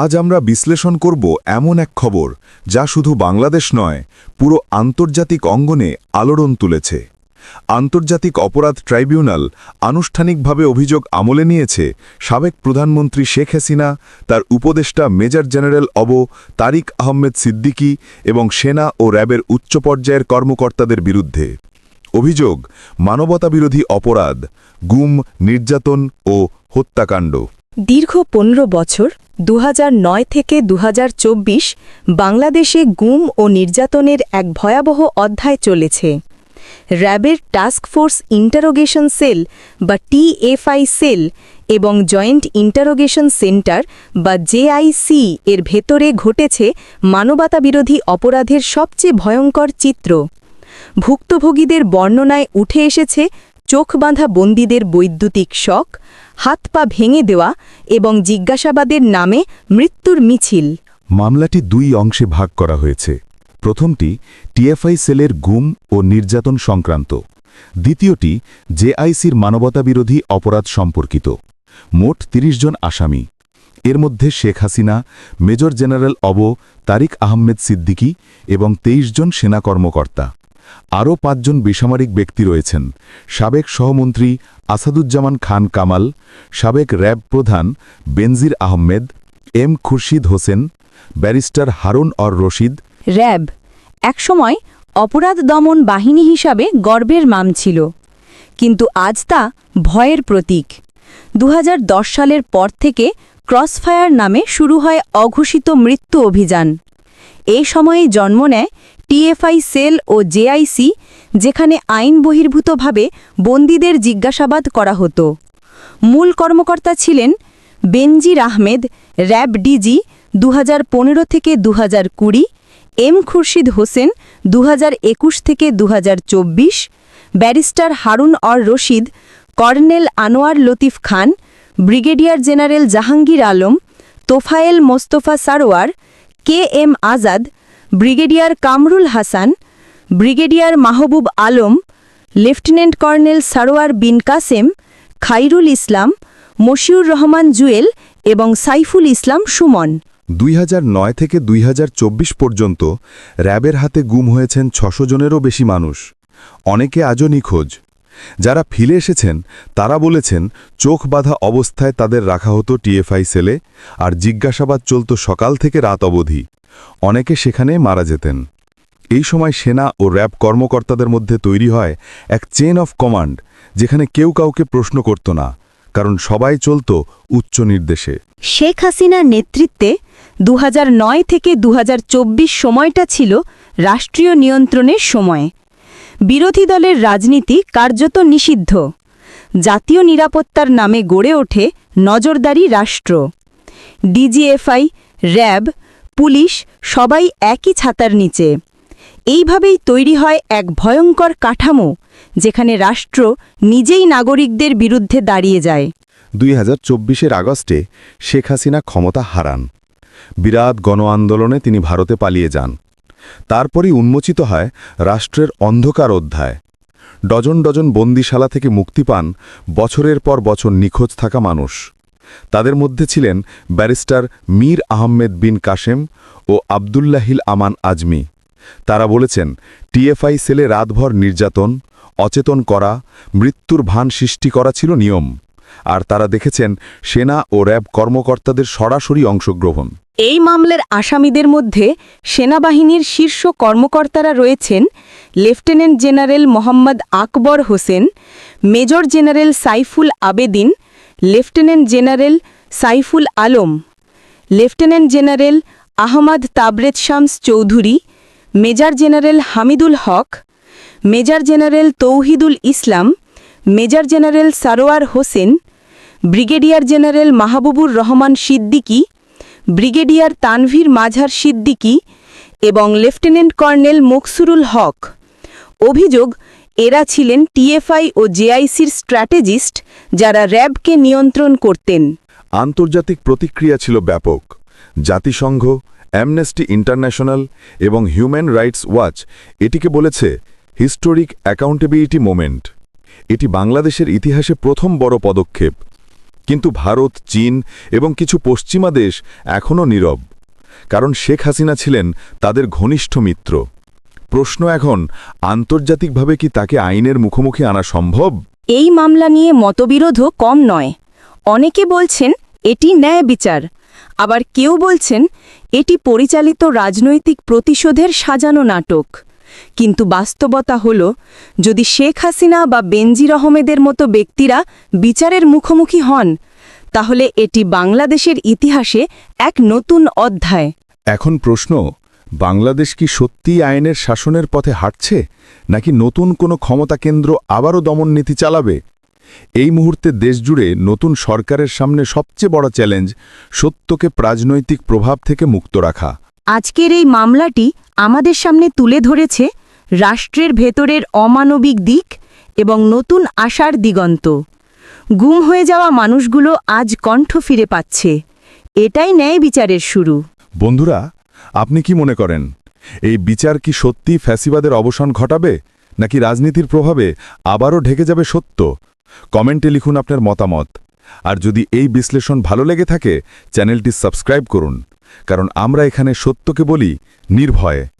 আজ আমরা বিশ্লেষণ করব এমন এক খবর যা শুধু বাংলাদেশ নয়, পুরো আন্তর্জাতিক অঙ্গনে আলোড়ন তুলেছে। আন্তর্জাতিক অপরাধ ট্রাইব্যুনাল আনুষ্ঠানিকভাবে অভিযোগ আমলে নিয়েছে, সাবেক প্রধানমন্ত্রী শেখ হাসিনা, তার উপদেষ্টা মেজর জেনারেল অব তারিক আহমেদ সিদ্দিকী এবং সেনা ও র্যাবের উচ্চ পর্যায়ের কর্মকর্তাদের বিরুদ্ধে। অভিযোগ, মানবতাবিরোধী অপরাধ, গুম, নির্যাতন ও হত্যাকাণ্ড। দীর্ঘ পনেরো বছর দু হাজার নয় থেকে দু হাজার চব্বিশ বাংলাদেশে গুম ও নির্যাতনের এক ভয়াবহ অধ্যায় চলেছে। র্যাবের ফোর্স ইন্টারোগেশন সেল বা টিএফআই সেল এবং জয়েন্ট ইন্টারোগেশন সেন্টার বা জেআইসি এর ভেতরে ঘটেছে মানবতাবিরোধী অপরাধের সবচেয়ে ভয়ঙ্কর চিত্র। ভুক্তভোগীদের বর্ণনায় উঠে এসেছে চোখ বাঁধা বন্দীদের বৈদ্যুতিক শক হাত পা ভেঙে দেওয়া এবং জিজ্ঞাসাবাদের নামে মৃত্যুর মিছিল। মামলাটি দুই অংশে ভাগ করা হয়েছে। প্রথমটি টিএফআই সেলের গুম ও নির্যাতন সংক্রান্ত। দ্বিতীয়টি জেআইসির মানবতাবিরোধী অপরাধ সম্পর্কিত। মোট ৩০ জন আসামি। এর মধ্যে শেখ হাসিনা, মেজর জেনারেল অব, তারিক আহমেদ সিদ্দিকী এবং ২৩ জন সেনা কর্মকর্তা। আরও পাঁচজন বেসামরিক ব্যক্তি রয়েছেন। সাবেক সহমন্ত্রী আসাদুজ্জামান খান কামাল, সাবেক র্যাব প্রধান Benazir Ahmed, M Khurshid Hossain, barrister Harun or Rashid. RAB, একসময় অপরাধ দমন বাহিনী হিসাবে গর্বের মাম ছিল। কিন্তু আজ তা ভয়ের প্রতীক। দু হাজার দশ সালের পর থেকে ক্রসফায়ার নামে শুরু হয় অঘোষিত মৃত্যু অভিযান। এ সময়ে জন্ম নেয় টিএফআই সেল ও জেআইসি, যেখানে আইন বহির্ভূতভাবে বন্দীদের জিজ্ঞাসাবাদ করা হতো। মূল কর্মকর্তা ছিলেন বেনজির আহমেদ, র্যাব ডিজি দু হাজার পনেরো থেকে দু হাজার কুড়ি, এম খুরশিদ হোসেন দু হাজার একুশ থেকে দু হাজার চব্বিশ, barrister Harun or Rashid, colonel Anwar Latif Khan, brigadier general Jahangir Alam, Tofayel Mostafa Sarwar, K M Azad brigadier Kamrul Hasan, brigadier Mahbub Alam, lieutenant colonel Sarwar bin Kasem, Khairul Islam, Mashiur Rahman Jewel এবং সাইফুল ইসলাম সুমন। দুই নয় থেকে দুই হাজার চব্বিশ পর্যন্ত র্যাবের হাতে গুম হয়েছেন ছশো জনেরও বেশি মানুষ। অনেকে আজও নিখোঁজ। যারা ফিরে এসেছেন, তারা বলেছেন, চোখ বাঁধা অবস্থায় তাদের রাখা হতো টিএফআই সেলে, আর জিজ্ঞাসাবাদ চলত সকাল থেকে রাত অবধি। অনেকে সেখানে মারা যেতেন। এই সময় সেনা ও র্যাব কর্মকর্তাদের মধ্যে তৈরি হয় এক চেন অফ কমান্ড যেখানে কেউ কাউকে প্রশ্ন করত না, কারণ সবাই চলত উচ্চ নির্দেশে। শেখ হাসিনার নেতৃত্বে দু হাজার নয় থেকে দু হাজার চব্বিশ সময়টা ছিল রাষ্ট্রীয় নিয়ন্ত্রণের সময়। বিরোধী দলের রাজনীতি কার্যত নিষিদ্ধ। জাতীয় নিরাপত্তার নামে গড়ে ওঠে নজরদারি রাষ্ট্র। ডিজিএফআই র্যাব পুলিশ সবাই একই ছাতার নিচে। এইভাবেই তৈরি হয় এক ভয়ঙ্কর কাঠামো, যেখানে রাষ্ট্র নিজেই নাগরিকদের বিরুদ্ধে দাঁড়িয়ে যায়। দুই হাজার আগস্টে শেখ হাসিনা ক্ষমতা হারান। বিরাট গণ আন্দোলনে তিনি ভারতে পালিয়ে যান। তারপরই উন্মোচিত হয় রাষ্ট্রের অন্ধকার অধ্যায়। ডজন ডজন বন্দিশালা থেকে মুক্তি পান বছরের পর বছর নিখোঁজ থাকা মানুষ। তাদের মধ্যে ছিলেন ব্যারিস্টার মীর আহমেদ বিন কাশেম ও আবদুল্লাহিল আমান আজমি। তারা বলেছেন, টিএফআই সেলে রাতভর নির্যাতন, অচেতন করা, মৃত্যুর ভান সৃষ্টি করা ছিল নিয়ম। আর তারা দেখেছেন, সেনা ও র্যাব কর্মকর্তাদের সরাসরি অংশগ্রহণ। এই মামলার আসামিদের মধ্যে সেনাবাহিনীর শীর্ষ কর্মকর্তারা রয়েছেন lieutenant general Mohammad Akbar Hossain, major general Saiful Abedin lieutenant general Saiful Alam, lieutenant general Ahmad Tabrez Shams Chowdhury, major general Hamidul Haque, major general Tauhidul Islam, major general Sarwar Hossain, brigadier general Mahbubur Rahman Siddiqui, brigadier Tanvir Mazhar Siddiqui এবং lieutenant colonel মকসুরুল হক। অভিযোগ, এরা ছিলেন TFI ও জেআইসির strategist যারা র্যাবকে নিয়ন্ত্রণ করতেন। আন্তর্জাতিক প্রতিক্রিয়া ছিল ব্যাপক। জাতিসংঘ অ্যামনেস্টি ইন্টারন্যাশনাল এবং হিউম্যান রাইটস ওয়াচ এটিকে বলেছে হিস্টোরিক অ্যাকাউন্টেবিলিটি মোমেন্ট এটি বাংলাদেশের ইতিহাসে প্রথম বড় পদক্ষেপ। কিন্তু ভারত, চীন এবং কিছু পশ্চিমা দেশ এখনও নীরব। কারণ শেখ হাসিনা ছিলেন তাদের ঘনিষ্ঠ মিত্র। প্রশ্ন এখন, আন্তর্জাতিকভাবে কি তাকে আইনের মুখোমুখি আনা সম্ভব? এই মামলা নিয়ে মতবিরোধও কম নয়। অনেকে বলছেন, এটি ন্যায় বিচার। আবার কেউ বলছেন, এটি পরিচালিত রাজনৈতিক প্রতিশোধের সাজানো নাটক। কিন্তু বাস্তবতা হল, যদি শেখ হাসিনা বা বেনজির আহমেদের মতো ব্যক্তিরা বিচারের মুখোমুখি হন, তাহলে এটি বাংলাদেশের ইতিহাসে এক নতুন অধ্যায়। এখন প্রশ্ন বাংলাদেশ কি সত্যিই আইনের শাসনের পথে হাঁটছে নাকি নতুন কোনো ক্ষমতা কেন্দ্র আবারও দমননীতি চালাবে? এই মুহূর্তে দেশজুড়ে নতুন সরকারের সামনে সবচেয়ে বড় চ্যালেঞ্জ সত্যকে রাজনৈতিক প্রভাব থেকে মুক্ত রাখা। আজকের এই মামলাটি আমাদের সামনে তুলে ধরেছে রাষ্ট্রের ভেতরের অমানবিক দিক এবং নতুন আশার দিগন্ত। গুম হয়ে যাওয়া মানুষগুলো আজ কণ্ঠ ফিরে পাচ্ছে। এটাই ন্যায় বিচারের শুরু। বন্ধুরা আপনি কি মনে করেন? এই বিচার কি সত্যি ফ্যাসিবাদের অবসান ঘটাবে, নাকি রাজনীতির প্রভাবে আবারও ঢেকে যাবে সত্য? কমেন্টে লিখুন আপনার মতামত। আর যদি এই বিশ্লেষণ ভালো লেগে থাকে, চ্যানেলটি সাবস্ক্রাইব করুন। কারণ আমরা এখানে সত্যকে বলি, নির্ভয়ে।